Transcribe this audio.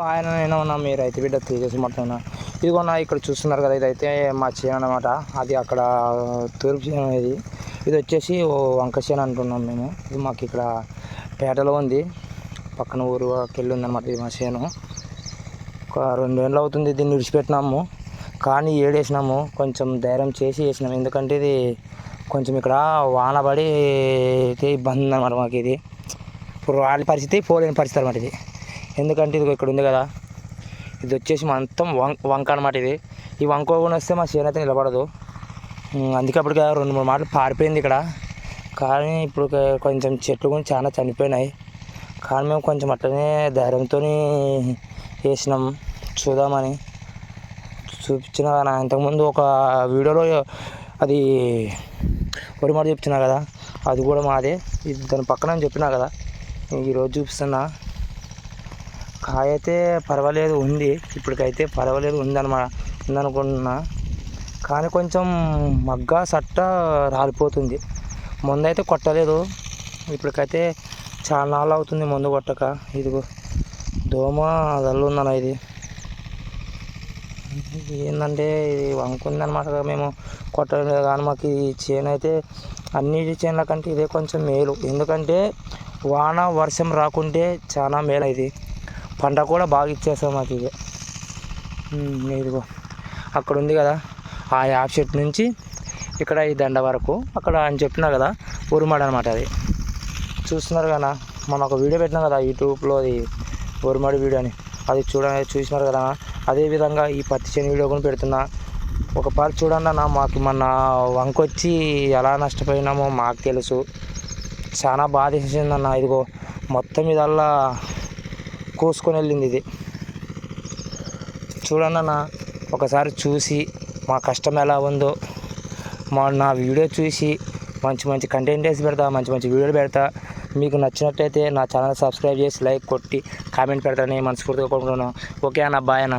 ఆయన నేను ఉన్నా మీరు రైతు బిడ్డ తీసేసి మొత్తం ఇదిగోనా ఇక్కడ చూస్తున్నారు కదా ఇదైతే మా చేను అనమాట అది అక్కడ తూర్పు చేను ఇది. ఇది వచ్చేసి ఓ వంక చేను అంటున్నాం మేము. ఇది మాకు ఇక్కడ పేటలో ఉంది. పక్కన ఊరు కెళ్ళి ఉందన్నమాట ఇది మా చేను. ఒక రెండేళ్ళు అవుతుంది దీన్ని విడిచిపెట్టినాము. కానీ ఏడేసినాము. కొంచెం ధైర్యం చేసి వేసినాము. ఎందుకంటే ఇది కొంచెం ఇక్కడ వాన పడి అయితే ఇబ్బంది అనమాట మాకు ఇది. ఇప్పుడు రాని పరిస్థితి పోలేని పరిస్థితి అనమాట ఇది. ఎందుకంటే ఇది ఇక్కడ ఉంది కదా. ఇది వచ్చేసి మొత్తం వంక వంక అనమాట ఇది. ఈ వంక వస్తే మా చేను అయితే నిలబడదు. అందుకే అప్పటికే రెండు మూడు మాటలు పారిపోయింది ఇక్కడ. కానీ ఇప్పుడు కొంచెం చెట్లు కూడా చాలా చనిపోయినాయి. కానీ మేము కొంచెం అట్లనే ధైర్యంతో వేసినాం. చూద్దామని. చూపించిన నా ఇంతకుముందు ఒక వీడియోలో అది ఒరి మాట చెప్తున్నా కదా. అది కూడా మాదే. ఇది దాని పక్కన చెప్పినా కదా. ఈరోజు చూపిస్తున్నా. కాయ అయితే పర్వాలేదు ఉంది. ఇప్పటికైతే పర్వాలేదు ఉందన్నమాట ఉందనుకుంటున్నా. కానీ కొంచెం మగ్గ సట్ట రాలిపోతుంది. ముందు అయితే కొట్టలేదు. ఇప్పటికైతే చాలా నాళ్ళు అవుతుంది మందు కొట్టక. ఇదిగో దోమ దల్లు ఉందన్న ఇది. ఏంటంటే ఇది వంకుందనమాట మేము. కొట్టలేదు కానీ మాకు ఈ చేను అయితే అన్ని చేనుల కంటే ఇదే కొంచెం మేలు. ఎందుకంటే వాన వర్షం రాకుంటే చాలా మేలు ఇది పంట కూడా బాగా ఇచ్చేస్తాం మాకు ఇది. ఇదిగో. అక్కడ ఉంది కదా ఆ యాప్ చెట్టు నుంచి ఇక్కడ ఈ దండ వరకు. అక్కడ అని చెప్పినా కదా ఉరుమాడు అనమాట అది. చూస్తున్నారు కదా మనం ఒక వీడియో పెట్టినాం కదా యూట్యూబ్లో అది ఉరుమాడి వీడియో అని. అది చూడ చూసినారు కదా అదేవిధంగా ఈ పత్తి చేను వీడియో కూడా పెడుతున్నా. ఒక పాలు చూడండి అన్న మాకు మన వంకొచ్చి ఎలా నష్టపోయినామో మాకు తెలుసు. చాలా బాధ వేసిందన్న ఇదిగో. మొత్తం ఇదల్లా కోసుకొని వెళ్ళింది ఇది చూడండి ఒకసారి చూసి మా కష్టం ఎలా ఉందో మా నా వీడియో చూసి మంచి మంచి కంటెంట్ వేసి పెడతా మంచి మంచి వీడియోలు పెడతా. మీకు నచ్చినట్టయితే నా ఛానల్ సబ్స్క్రైబ్ చేసి లైక్ కొట్టి కామెంట్ పెడతానని మనస్ఫూర్తిగా కోరుకుంటున్నాను. ఓకే అన్న బాయ్ అన్న.